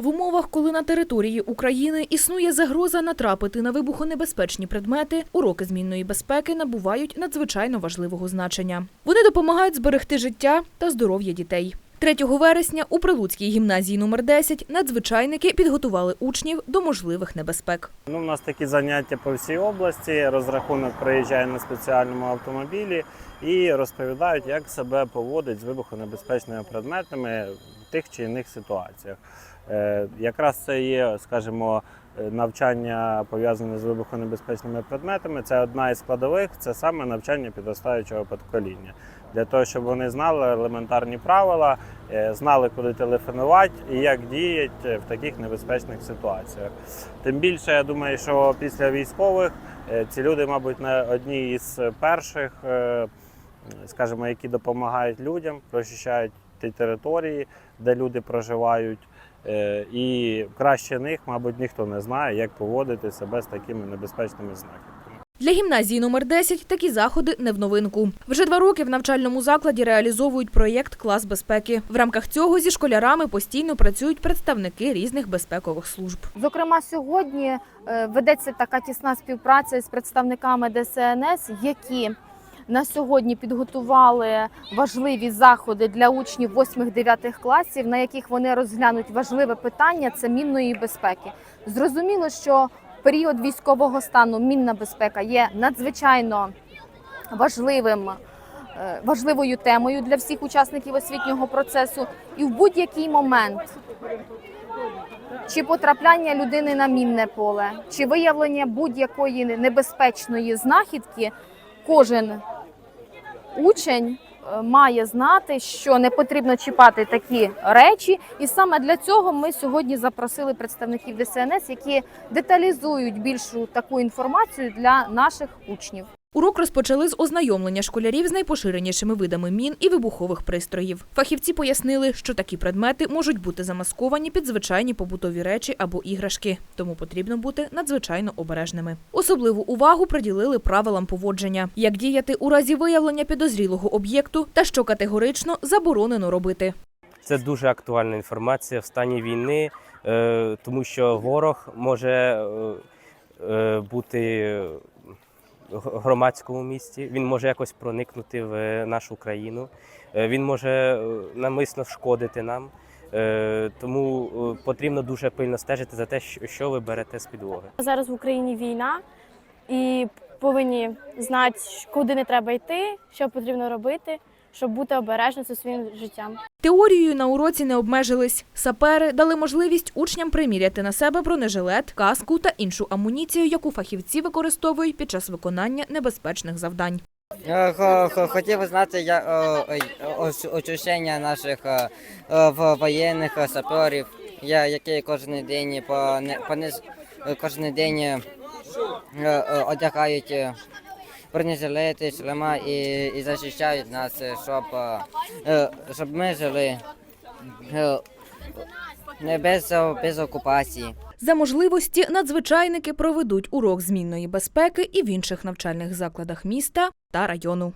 В умовах, коли на території України існує загроза натрапити на вибухонебезпечні предмети, уроки змінної безпеки набувають надзвичайно важливого значення. Вони допомагають зберегти життя та здоров'я дітей. 3 вересня у Прилуцькій гімназії номер 10 надзвичайники підготували учнів до можливих небезпек. Ну, у нас такі заняття по всій області. Розрахунок приїжджає на спеціальному автомобілі і розповідають, як себе поводить з вибухонебезпечними предметами в тих чи інших ситуаціях. Е, Якраз це є, скажімо, навчання пов'язане з вибухонебезпечними предметами. Це одна із складових, це саме навчання підростаючого покоління. Для того, щоб вони знали елементарні правила, е, знали, куди телефонувати і як діяти в таких небезпечних ситуаціях. Тим більше, я думаю, що після військових е, ці люди, мабуть, не одні із перших, е, скажімо, які допомагають людям, прочищають ті території, де люди проживають. Е, І краще них, мабуть, ніхто не знає, як поводити себе з такими небезпечними знаками. Для гімназії номер 10 такі заходи не в новинку. Вже два роки в навчальному закладі реалізовують проєкт Клас безпеки. В рамках цього зі школярами постійно працюють представники різних безпекових служб. Зокрема, сьогодні е, ведеться така тісна співпраця з представниками ДСНС, які на сьогодні підготували важливі заходи для учнів 8-9 класів, на яких вони розглянуть важливе питання це мінної безпеки. Зрозуміло, що період військового стану мінна безпека є надзвичайно важливим. е, Важливою темою для всіх учасників освітнього процесу, і в будь-який момент чи потрапляння людини на мінне поле, чи виявлення будь-якої небезпечної знахідки, кожен учень е, має знати, що не потрібно чіпати такі речі, і саме для цього ми сьогодні запросили представників ДСНС, які деталізують більшу таку інформацію для наших учнів. Урок розпочали з ознайомлення школярів з найпоширенішими видами мін і вибухових пристроїв. Фахівці пояснили, що такі предмети можуть бути замасковані під звичайні побутові речі або іграшки, тому потрібно бути надзвичайно обережними. Особливу увагу приділили правилам поводження, як діяти у разі виявлення підозрілого об'єкту та що категорично заборонено робити. Це дуже актуальна інформація в стані війни, е, тому що ворог може е, е, бути громадському місті, він може якось проникнути в нашу країну, е, він може е, намисно шкодити нам. Е, Тому е, потрібно дуже пильно стежити за те, що ви берете з підлоги. Зараз в Україні війна і повинні знати, куди не треба йти, що потрібно робити, щоб бути обережним зі своїм життям. Теорією на уроці не обмежились. Сапери дали можливість учням приміряти на себе бронежилет, каску та іншу амуніцію, яку фахівці використовують під час виконання небезпечних завдань. Е, хо- хо- Хотів знати я, о, о, очищення наших е, е, воєнних саперів, які кожен день по, кожен день одягають бронежилети, шлема і, і захищають нас, е, щоб, е, е, щоб ми жили не без, без окупації. За можливості надзвичайники проведуть урок змінної безпеки і в інших навчальних закладах міста та району.